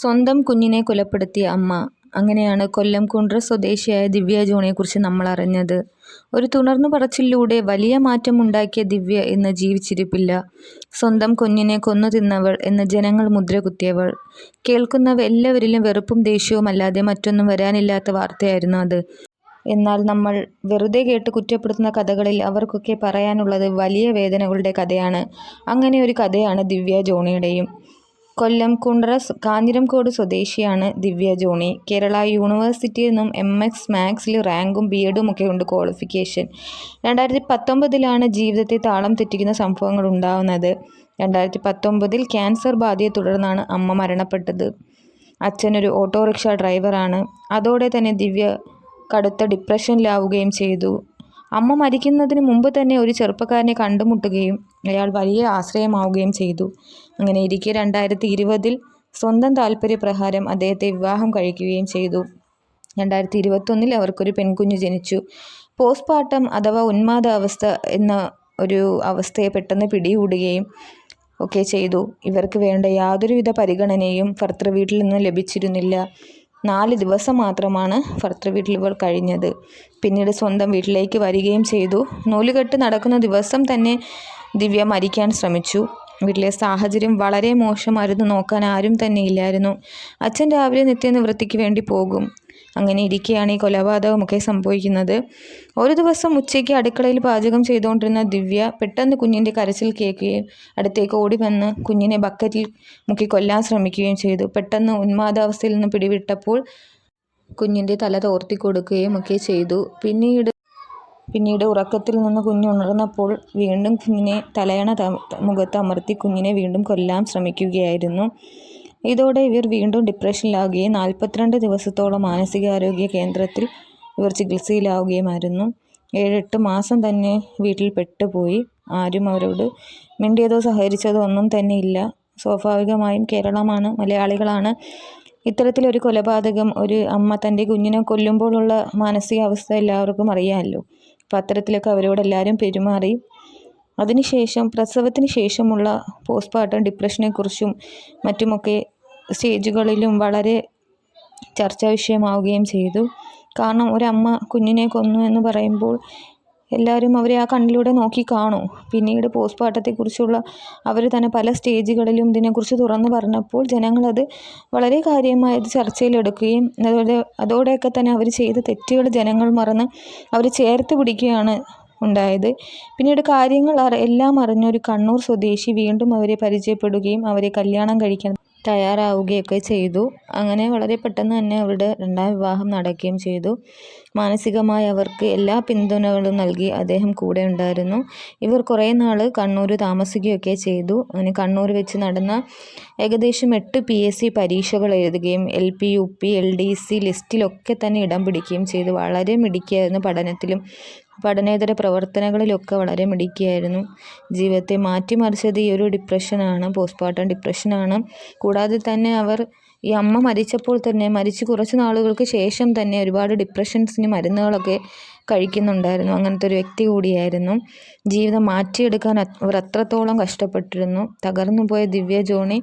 സ്വന്തം കുഞ്ഞിനെ കൊലപ്പെടുത്തിയ അമ്മ. അങ്ങനെയാണ് കൊല്ലം കുണ്ട്ര സ്വദേശിയായ ദിവ്യ ജോണിയെക്കുറിച്ച് നമ്മൾ അറിഞ്ഞത് ഒരു തുണർന്നു പറച്ചിലൂടെ വലിയ മാറ്റമുണ്ടാക്കിയ ദിവ്യ ഇന്ന് ജീവിച്ചിരിപ്പില്ല. സ്വന്തം കുഞ്ഞിനെ കൊന്നു തിന്നവൾ എന്ന് ജനങ്ങൾ മുദ്രകുത്തിയവൾ കേൾക്കുന്നവ എല്ലാവരിലും വെറുപ്പും ദേഷ്യവും അല്ലാതെ മറ്റൊന്നും വരാനില്ലാത്ത വാർത്തയായിരുന്നു അത്. എന്നാൽ നമ്മൾ വെറുതെ കേട്ട് കുറ്റപ്പെടുത്തുന്ന കഥകളിൽ അവർക്കൊക്കെ പറയാനുള്ളത് വലിയ വേദനകളുടെ കഥയാണ്. അങ്ങനെ ഒരു കഥയാണ് ദിവ്യ ജോണിയുടെയും. കൊല്ലം കുണ്ട്ര കാഞ്ഞിരംകോട് സ്വദേശിയാണ് ദിവ്യ ജോണി. കേരള യൂണിവേഴ്സിറ്റിയിൽ നിന്നും എം എക്സ് മാത്സിൽ റാങ്കും ബി എഡും ഒക്കെ ഉണ്ട് ക്വാളിഫിക്കേഷൻ. രണ്ടായിരത്തി പത്തൊമ്പതിലാണ് ജീവിതത്തെ താളം തെറ്റിക്കുന്ന സംഭവങ്ങൾ ഉണ്ടാവുന്നത്. രണ്ടായിരത്തി പത്തൊമ്പതിൽ ക്യാൻസർ ബാധയെ തുടർന്നാണ് അമ്മ മരണപ്പെട്ടത്. അച്ഛനൊരു ഓട്ടോറിക്ഷ ഡ്രൈവറാണ്. അതോടെ തന്നെ ദിവ്യ കടുത്ത ഡിപ്രഷനിലാവുകയും ചെയ്തു. അമ്മ മരിക്കുന്നതിന് മുമ്പ് തന്നെ ഒരു ചെറുപ്പക്കാരനെ കണ്ടുമുട്ടുകയും അയാൾ വലിയ ആശ്രയമാവുകയും ചെയ്തു. അങ്ങനെ ഇരിക്കെ രണ്ടായിരത്തി ഇരുപതിൽ സ്വന്തം താല്പര്യപ്രകാരം അദ്ദേഹത്തെ വിവാഹം കഴിക്കുകയും ചെയ്തു. രണ്ടായിരത്തി ഇരുപത്തൊന്നിൽ അവർക്കൊരു പെൺകുഞ്ഞ് ജനിച്ചു. പോസ്റ്റ്മോർട്ടം അഥവാ ഉന്മാദാവസ്ഥ എന്ന ഒരു അവസ്ഥയെ പെട്ടെന്ന് പിടികൂടുകയും ഒക്കെ ചെയ്തു. ഇവർക്ക് വേണ്ട യാതൊരുവിധ പരിഗണനയും ഭർത്തൃ വീട്ടിൽ നിന്ന് ലഭിച്ചിരുന്നില്ല. നാല് ദിവസം മാത്രമാണ് ഭർത്തൃ വീട്ടിൽ കഴിഞ്ഞത്. പിന്നീട് സ്വന്തം വീട്ടിലേക്ക് വരികയും ചെയ്തു. നൂലുകെട്ട് നടക്കുന്ന ദിവസം തന്നെ ദിവ്യ മരിക്കാൻ ശ്രമിച്ചു. വീട്ടിലെ സാഹചര്യം വളരെ മോശമായിരുന്നു. നോക്കാൻ ആരും തന്നെ ഇല്ലായിരുന്നു. അച്ഛൻ രാവിലെ നിത്യനിവൃത്തിക്ക് വേണ്ടി പോകും. അങ്ങനെ ഇരിക്കെയാണ് ഈ കൊലപാതകമൊക്കെ സംഭവിക്കുന്നത്. ഒരു ദിവസം ഉച്ചയ്ക്ക് അടുക്കളയിൽ പാചകം ചെയ്തുകൊണ്ടിരുന്ന ദിവ്യ പെട്ടെന്ന് കുഞ്ഞിന്റെ കരച്ചിൽ കേൾക്കുകയും അടുത്തേക്ക് ഓടി വന്ന് കുഞ്ഞിനെ ബക്കറ്റിൽ മുക്കി കൊല്ലാൻ ശ്രമിക്കുകയും ചെയ്തു. പെട്ടെന്ന് ഉന്മാദാവസ്ഥയിൽ നിന്ന് പിടിവിട്ടപ്പോൾ കുഞ്ഞിന്റെ തല തോർത്തി കൊടുക്കുകയും ഒക്കെ ചെയ്തു. പിന്നീട് പിന്നീട് ഉറക്കത്തിൽ നിന്ന് കുഞ്ഞ് ഉണർന്നപ്പോൾ വീണ്ടും കുഞ്ഞിനെ തലയണ മുഖത്ത് അമർത്തി കുഞ്ഞിനെ വീണ്ടും കൊല്ലാൻ ശ്രമിക്കുകയായിരുന്നു. ഇതോടെ ഇവർ വീണ്ടും ഡിപ്രഷനിലാവുകയും നാൽപ്പത്തിരണ്ട് ദിവസത്തോളം മാനസികാരോഗ്യ കേന്ദ്രത്തിൽ ഇവർ ചികിത്സയിലാവുകയുമായിരുന്നു. ഏഴെട്ട് മാസം തന്നെ വീട്ടിൽ പെട്ടുപോയി. ആരും അവരോട് മിണ്ടിയതോ സഹകരിച്ചതോ ഒന്നും തന്നെ ഇല്ല. സ്വാഭാവികമായും കേരളമാണ് മലയാളികളാണ്. ഇത്തരത്തിലൊരു കൊലപാതകം ഒരു അമ്മ തന്റെ കുഞ്ഞിനെ കൊല്ലുമ്പോഴുള്ള മാനസികാവസ്ഥ എല്ലാവർക്കും അറിയാമല്ലോ. അപ്പോൾ അത്തരത്തിലൊക്കെ അവരോട് എല്ലാവരും പെരുമാറി. അതിനുശേഷം പ്രസവത്തിന് ശേഷമുള്ള പോസ്റ്റ്മോർട്ടം ഡിപ്രഷനെക്കുറിച്ചും മറ്റുമൊക്കെ സ്റ്റേജുകളിലും വളരെ ചർച്ചാ വിഷയമാവുകയും ചെയ്തു. കാരണം ഒരമ്മ കുഞ്ഞിനെ കൊന്നു എന്ന് പറയുമ്പോൾ എല്ലാവരും അവരെ ആ കണ്ണിലൂടെ നോക്കി കാണൂ. പിന്നീട് പോസ്റ്റ്മോർട്ടത്തെക്കുറിച്ചുള്ള അവർ തന്നെ പല സ്റ്റേജുകളിലും ഇതിനെക്കുറിച്ച് തുറന്നു പറഞ്ഞപ്പോൾ ജനങ്ങളത് വളരെ കാര്യമായത് ചർച്ചയിലെടുക്കുകയും അതോടെ അതോടെയൊക്കെ തന്നെ അവർ ചെയ്ത തെറ്റുകൾ ജനങ്ങൾ മറന്ന് അവർ ചേർത്ത് പിടിക്കുകയാണ് ഉണ്ടായത്. പിന്നീട് കാര്യങ്ങൾ എല്ലാം അറിഞ്ഞൊരു കണ്ണൂർ സ്വദേശി വീണ്ടും അവരെ പരിചയപ്പെടുകയും അവരെ കല്യാണം കഴിക്കാൻ തയ്യാറാവുകയൊക്കെ ചെയ്തു. അങ്ങനെ വളരെ പെട്ടെന്ന് തന്നെ അവരുടെ രണ്ടാം വിവാഹം നടക്കുകയും ചെയ്തു. മാനസികമായി അവർക്ക് എല്ലാ പിന്തുണകളും നൽകി അദ്ദേഹം കൂടെ ഉണ്ടായിരുന്നു. ഇവർ കുറേ നാൾ കണ്ണൂർ താമസിക്കുകയൊക്കെ ചെയ്തു. അങ്ങനെ കണ്ണൂർ വെച്ച് നടന്ന ഏകദേശം എട്ട് പി എസ് സി പരീക്ഷകൾ എഴുതുകയും L P U P L D C ലിസ്റ്റിലൊക്കെ തന്നെ ഇടം പിടിക്കുകയും ചെയ്തു. വളരെ മിടുക്കിയായിരുന്നു പഠനത്തിലും പഠനേതര പ്രവർത്തനങ്ങളിലൊക്കെ വളരെ മിടുക്കിയായിരുന്നു. ജീവിതത്തെ മാറ്റിമറിച്ചത് ഈ ഒരു ഡിപ്രഷനാണ് പോസ്റ്റ്മോർട്ടം ഡിപ്രഷനാണ് കൂടാതെ തന്നെ അവർ ഈ അമ്മ മരിച്ചപ്പോൾ തന്നെ മരിച്ച് കുറച്ച് നാളുകൾക്ക് ശേഷം തന്നെ ഒരുപാട് ഡിപ്രഷൻസിന് മരുന്നുകളൊക്കെ കഴിക്കുന്നുണ്ടായിരുന്നു. അങ്ങനത്തെ ഒരു വ്യക്തി കൂടിയായിരുന്നു. ജീവിതം മാറ്റിയെടുക്കാൻ അവർ അത്രത്തോളം കഷ്ടപ്പെട്ടിരുന്നു. തകർന്നു പോയ ദിവ്യ ജോണി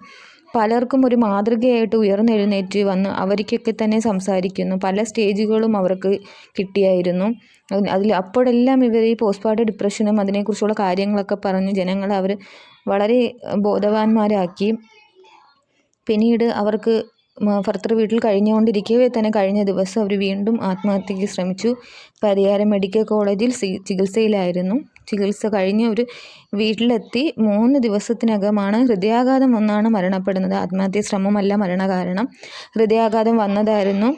പലർക്കും ഒരു മാതൃകയായിട്ട് ഉയർന്നെഴുന്നേറ്റ് വന്ന് അവർക്കൊക്കെ തന്നെ സംസാരിക്കുന്നു. പല സ്റ്റേജുകളും അവർക്ക് കിട്ടിയായിരുന്നു. അതിൽ അപ്പോഴെല്ലാം ഇവർ ഈ പോസ്റ്റ്മോർട്ടം ഡിപ്രഷനും അതിനെക്കുറിച്ചുള്ള കാര്യങ്ങളൊക്കെ പറഞ്ഞ് ജനങ്ങളെ അവർ വളരെ ബോധവാന്മാരാക്കി. പിന്നീട് അവർക്ക് ഭർത്തൃ വീട്ടിൽ കഴിഞ്ഞുകൊണ്ടിരിക്കവേ തന്നെ കഴിഞ്ഞ ദിവസം അവർ വീണ്ടും ആത്മഹത്യയ്ക്ക് ശ്രമിച്ചു. പരിയാരം മെഡിക്കൽ കോളേജിൽ ചികിത്സയിലായിരുന്നു. ചികിത്സ കഴിഞ്ഞ് ഒരു വീട്ടിലെത്തി. മൂന്ന് ദിവസത്തിനകമാണ് ഹൃദയാഘാതം വന്നാണ് മരണപ്പെടുന്നത്. ആത്മഹത്യ ശ്രമമല്ല മരണകാരണം. ഹൃദയാഘാതം വന്നതായിരുന്നു.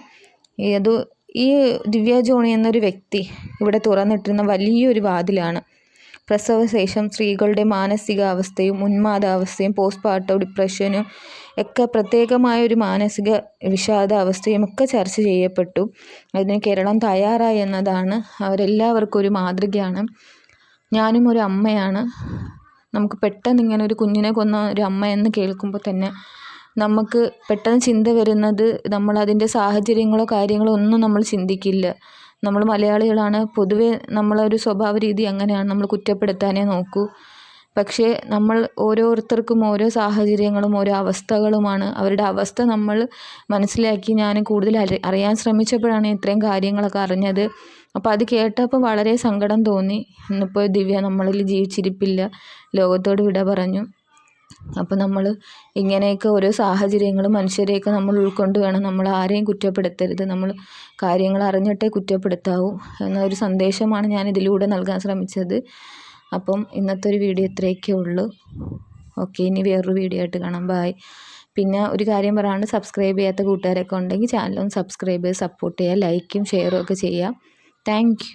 ഏതു ഈ ദിവ്യ ജോണി എന്നൊരു വ്യക്തി ഇവിടെ തുറന്നിട്ടിരുന്ന വലിയൊരു വാതിലാണ്. പ്രസവശേഷം സ്ത്രീകളുടെ മാനസികാവസ്ഥയും ഉന്മാദാവസ്ഥയും പോസ്റ്റ്മോർട്ടം ഡിപ്രഷനും ഒക്കെ പ്രത്യേകമായ ഒരു മാനസിക വിഷാദാവസ്ഥയും ഒക്കെ ചർച്ച ചെയ്യപ്പെട്ടു. അതിന് കേരളം തയ്യാറായി എന്നതാണ് അവരെല്ലാവർക്കും ഒരു മാതൃകയാണ്. ഞാനും ഒരു അമ്മയാണ്. നമുക്ക് പെട്ടെന്ന് ഇങ്ങനെ ഒരു കുഞ്ഞിനെ കൊന്ന ഒരു അമ്മ എന്ന് കേൾക്കുമ്പോൾ തന്നെ നമുക്ക് പെട്ടെന്ന് ചിന്ത വരുന്നത് നമ്മളതിന്റെ സാഹചര്യങ്ങളോ കാര്യങ്ങളോ ഒന്നും നമ്മൾ ചിന്തിക്കില്ല. നമ്മൾ മലയാളികളാണ്. പൊതുവേ നമ്മളൊരു സ്വഭാവ രീതി അങ്ങനെയാണ്. നമ്മൾ കുറ്റപ്പെടുത്താനേ നോക്കൂ. പക്ഷേ നമ്മൾ ഓരോരുത്തർക്കും ഓരോ സാഹചര്യങ്ങളും ഓരോ അവസ്ഥകളുമാണ്. അവരുടെ അവസ്ഥ നമ്മൾ മനസ്സിലാക്കി ഞാൻ കൂടുതൽ അറിയാൻ ശ്രമിച്ചപ്പോഴാണ് ഇത്രയും കാര്യങ്ങളൊക്കെ അറിഞ്ഞത്. അപ്പോൾ അത് കേട്ടപ്പോൾ വളരെ സങ്കടം തോന്നി. ഇന്നിപ്പോൾ ദിവ്യ നമ്മളിൽ ജീവിച്ചിരിപ്പില്ല. ലോകത്തോട് വിട പറഞ്ഞു. അപ്പോൾ നമ്മൾ ഇങ്ങനെയൊക്കെ ഓരോ സാഹചര്യങ്ങൾ മനുഷ്യരെയൊക്കെ നമ്മൾ ഉൾക്കൊണ്ട് വേണം നമ്മൾ ആരെയും കുറ്റപ്പെടുത്തരുത്. നമ്മൾ കാര്യങ്ങൾ അറിഞ്ഞിട്ടേ കുറ്റപ്പെടുത്താവൂ എന്നൊരു സന്ദേശമാണ് ഞാൻ ഇതിലൂടെ നൽകാൻ ശ്രമിച്ചത്. അപ്പം ഇന്നത്തെ ഒരു വീഡിയോ ഇത്രയൊക്കെ ഉള്ളൂ. ഓക്കെ ഇനി വേറൊരു വീഡിയോ ആയിട്ട് കാണാം. ബായ് പിന്നെ ഒരു കാര്യം പറയാണ്ട് സബ്സ്ക്രൈബ് ചെയ്യാത്ത കൂട്ടുകാരൊക്കെ ഉണ്ടെങ്കിൽ ചാനലൊന്ന് സബ്സ്ക്രൈബ് ചെയ്ത് സപ്പോർട്ട് ചെയ്യുക ലൈക്കും ഷെയറും ഒക്കെ ചെയ്യുക. താങ്ക്